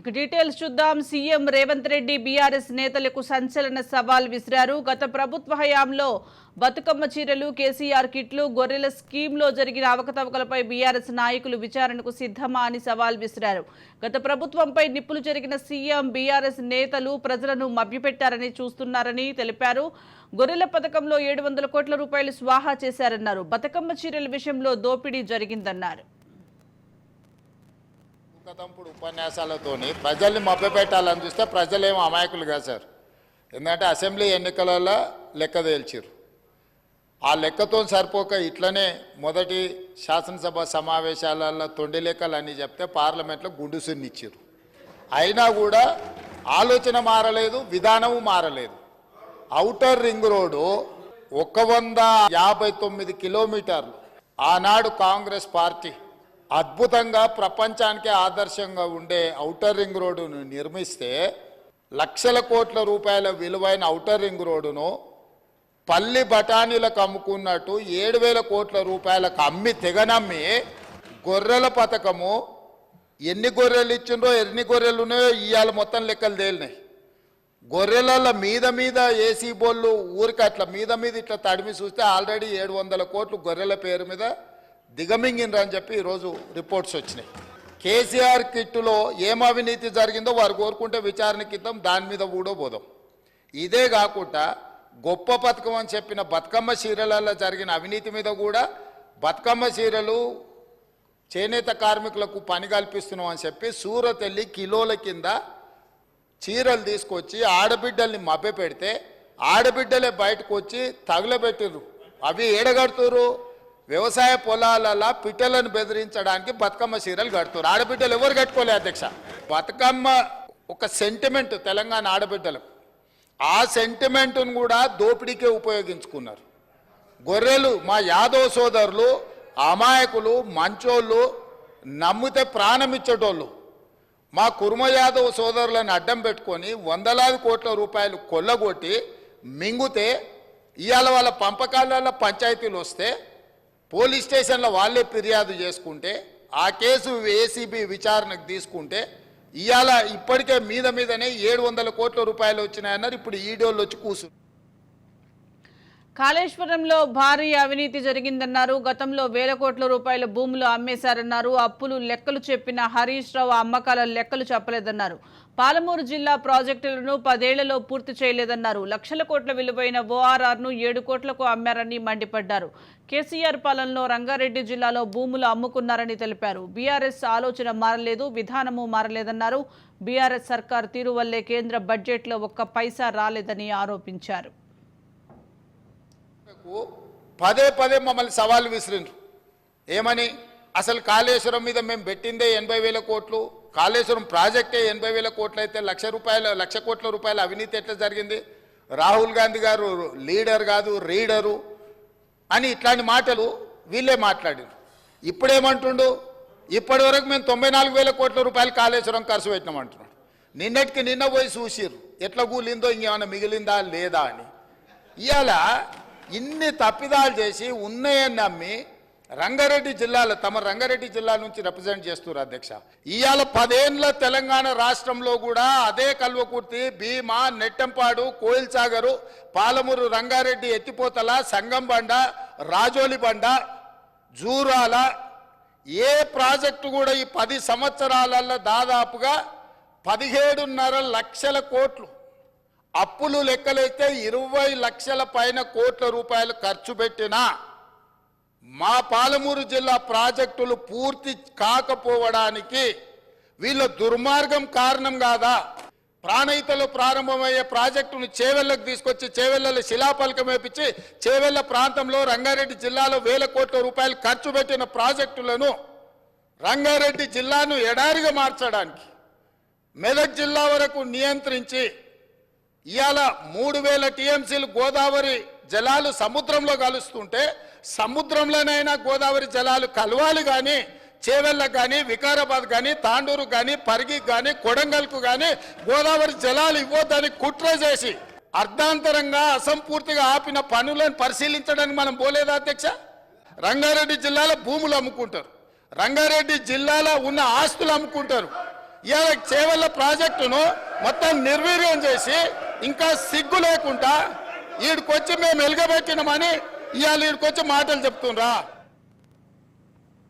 ఇక డీటెయిల్స్ చూద్దాం. CM Revanth Reddy BRS నేతలకు సంచలన సవాల్ విసిరారు. గత ప్రభుత్వ హయాంలో బతుకమ్మ చీరలు కేసీఆర్ కిట్లు గొర్రెల స్కీమ్లో జరిగిన అవకతవకలపై బీఆర్ఎస్ నాయకులు విచారణకు సిద్ధమా అని సవాల్ విసిరారు. గత ప్రభుత్వంపై నిప్పులు జరిగిన సీఎం బీఆర్ఎస్ నేతలు ప్రజలను మభ్యపెట్టారని చూస్తున్నారని తెలిపారు. గొర్రెల పథకంలో ఏడు వందల కోట్ల రూపాయలు స్వాహా చేశారన్నారు. బతుకమ్మ చీరల విషయంలో దోపిడీ జరిగిందన్నారు. తంపుడు ఉపన్యాసాలతోని ప్రజల్ని మభ్యపెట్టాలని చూస్తే ప్రజలేమో అమాయకులు కాదు సార్. ఎందుకంటే అసెంబ్లీ ఎన్నికలలో లెక్క తేల్చారు ఆ లెక్కతో సరిపోక ఇట్లనే మొదటి శాసనసభ సమావేశాలలో తొండి లెక్కలు అని చెప్తే పార్లమెంట్లో గుండు సున్నిచ్చారు అయినా కూడా ఆలోచన మారలేదు విధానము మారలేదు. ఔటర్ రింగ్ రోడ్డు ఒక వంద యాభై తొమ్మిది కిలోమీటర్లు. ఆనాడు కాంగ్రెస్ పార్టీ అద్భుతంగా ప్రపంచానికే ఆదర్శంగా ఉండే ఔటర్ రింగ్ రోడ్డును నిర్మిస్తే లక్షల కోట్ల రూపాయల విలువైన ఔటర్ రింగ్ రోడ్డును పల్లి బఠానీలకు అమ్ముకున్నట్టు ఏడు వేల కోట్ల రూపాయలకు అమ్మి తెగనమ్మి గొర్రెల పథకము ఎన్ని గొర్రెలు ఇచ్చిండ్రో ఎన్ని గొర్రెలు ఉన్నాయో ఇవాళ మొత్తం లెక్కలు తేలినాయి. గొర్రెల మీద మీద ఏసీ బోళ్ళు ఊరికి అట్లా మీద మీద ఇట్లా తడిమి చూస్తే ఆల్రెడీ ఏడు వందల కోట్లు గొర్రెల పేరు మీద దిగమింగిండ్రు అని చెప్పి ఈరోజు రిపోర్ట్స్ వచ్చినాయి. కేసీఆర్ కిట్టులో ఏం అవినీతి జరిగిందో వారు కోరుకుంటే విచారణ కింద దాని మీద కూడా పోదాం ఇదే కాకుండా గొప్ప పథకం అని చెప్పిన బతుకమ్మ చీరలలో జరిగిన అవినీతి మీద కూడా బతుకమ్మ చీరలు చేనేత కార్మికులకు పని కల్పిస్తున్నాం అని చెప్పి సూరత్ వెళ్ళి కిలోల కింద చీరలు తీసుకొచ్చి ఆడబిడ్డల్ని మభ్య పెడితే ఆడబిడ్డలే బయటకు వచ్చి తగులబెట్టిర్రు. అవి ఏడగడుతురు వ్యవసాయ పొలాలలో పిట్టలను బెదిరించడానికి బతుకమ్మ చీరలు కడుతున్నారు. ఆడబిడ్డలు ఎవరు కట్టుకోలే అధ్యక్ష? బతుకమ్మ ఒక సెంటిమెంట్ తెలంగాణ ఆడబిడ్డలకు. ఆ సెంటిమెంట్ను కూడా దోపిడీకే ఉపయోగించుకున్నారు. గొర్రెలు మా యాదవ్ సోదరులు అమాయకులు మంచోళ్ళు నమ్మితే ప్రాణం ఇచ్చేటోళ్ళు. మా కుర్మ యాదవ్ సోదరులను అడ్డం పెట్టుకొని వందలాది కోట్ల రూపాయలు కొల్లగొట్టి మింగుతే ఇవాళ వాళ్ళ పంపకాలలో పంచాయతీలు వస్తే పోలీస్ స్టేషన్లో వాళ్ళే ఫిర్యాదు చేసుకుంటే ఆ కేసు ఏసీబీ విచారణకు తీసుకుంటే ఇవాళ ఇప్పటికే మీద మీదనే ఏడు వందల కోట్ల రూపాయలు వచ్చినాయన్నారు. ఇప్పుడు ఈడోళ్ళు వచ్చి కూసు కాళేశ్వరంలో భారీ అవినీతి జరిగిందన్నారు. గతంలో వేల కోట్ల రూపాయల భూములు అమ్మేశారన్నారు. అప్పులు లెక్కలు చెప్పిన హరీష్ రావు అమ్మకాల లెక్కలు చెప్పలేదన్నారు. పాలమూరు జిల్లా ప్రాజెక్టులను పదేళ్ళలో పూర్తి చేయలేదన్నారు. లక్షల కోట్ల విలువైన ఓఆర్ఆర్ను ఏడు కోట్లకు అమ్మారని మండిపడ్డారు. కేసీఆర్ పాలనలో రంగారెడ్డి జిల్లాలో భూములు అమ్ముకున్నారని తెలిపారు. బీఆర్ఎస్ ఆలోచన మారలేదు విధానము మారలేదన్నారు. బీఆర్ఎస్ సర్కార్ తీరు వల్లే కేంద్ర బడ్జెట్లో ఒక్క పైసా రాలేదని ఆరోపించారు. పదే పదే మమ్మల్ని సవాళ్ళు విసిరిండ్రు ఏమని? అసలు కాళేశ్వరం మీద మేము పెట్టిందే ఎనభై వేల కోట్లు కాళేశ్వరం ప్రాజెక్టే ఎనభై వేల కోట్లు అయితే లక్ష రూపాయల లక్ష కోట్ల రూపాయల అవినీతి ఎట్లా జరిగింది? రాహుల్ గాంధీ గారు లీడర్ కాదు రీడరు అని ఇట్లాంటి మాటలు వీళ్ళే మాట్లాడారు. ఇప్పుడేమంటుండు? ఇప్పటి వరకు మేము తొంభై నాలుగు వేల కోట్ల రూపాయలు కాళేశ్వరం ఖర్చు పెట్టినాం అంటున్నాడు నిన్నటికి నిన్న పోయి చూసిర్రు. ఎట్లా కూలిందో ఇంకేమైనా మిగిలిందా లేదా అని. ఇవాళ ఇన్ని తప్పిదాలు చేసి ఉన్నాయని నమ్మి రంగారెడ్డి జిల్లాలో తమ రంగారెడ్డి జిల్లా నుంచి రిప్రజెంట్ చేస్తున్నారు అధ్యక్ష. ఇవాళ పదేండ్ల తెలంగాణ రాష్ట్రంలో కూడా అదే కల్వకుర్తి భీమా నెట్టంపాడు కోయిల్ సాగరు పాలమూరు రంగారెడ్డి ఎత్తిపోతల సంగంబండ రాజోలి బండ జూరాల ఏ ప్రాజెక్టు కూడా ఈ పది సంవత్సరాలలో దాదాపుగా పదిహేడున్నర లక్షల కోట్లు అప్పులు లెక్కలైతే ఇరవై లక్షల పైన కోట్ల రూపాయలు ఖర్చు పెట్టినా మా పాలమూరు జిల్లా ప్రాజెక్టులు పూర్తి కాకపోవడానికి వీళ్ళ దుర్మార్గం కారణం కాదా? ప్రాణయితలు ప్రారంభమయ్యే ప్రాజెక్టును చేవెళ్ళకు తీసుకొచ్చి చేవెళ్ళలో శిలాపలకం వేపించి చేవెళ్ళ ప్రాంతంలో రంగారెడ్డి జిల్లాలో వేల కోట్ల రూపాయలు ఖర్చు పెట్టిన ప్రాజెక్టులను రంగారెడ్డి జిల్లాను ఎడారిగా మార్చడానికి మెదక్ జిల్లా వరకు నియంత్రించి ఇవాళ మూడు వేల టీఎంసీలు గోదావరి జలాలు సముద్రంలో కలుస్తుంటే సముద్రంలోనైనా గోదావరి జలాలు కలవాలి కానీ చేవెళ్ళకు కానీ వికారాబాద్ కానీ తాండూరు కానీ పరిగి కానీ కొడంగల్కు కానీ గోదావరి జలాలు ఇవ్వద్దని కుట్ర చేసి అర్ధాంతరంగా అసంపూర్తిగా ఆపిన పనులను పరిశీలించడానికి మనం పోలేదా అధ్యక్ష? రంగారెడ్డి జిల్లాలో భూములు అమ్ముకుంటారు. రంగారెడ్డి జిల్లాలో ఉన్న ఆస్తులు అమ్ముకుంటారు. ఇవాళ చేవల్ల ప్రాజెక్టును మొత్తం నిర్వీర్యం చేసి ఇంకా సిగ్గు లేకుండా వీడికొచ్చి మేము వెలుగబెట్టినామని ఇవాళ వీడికొచ్చి మాటలు చెప్తుండ్రా.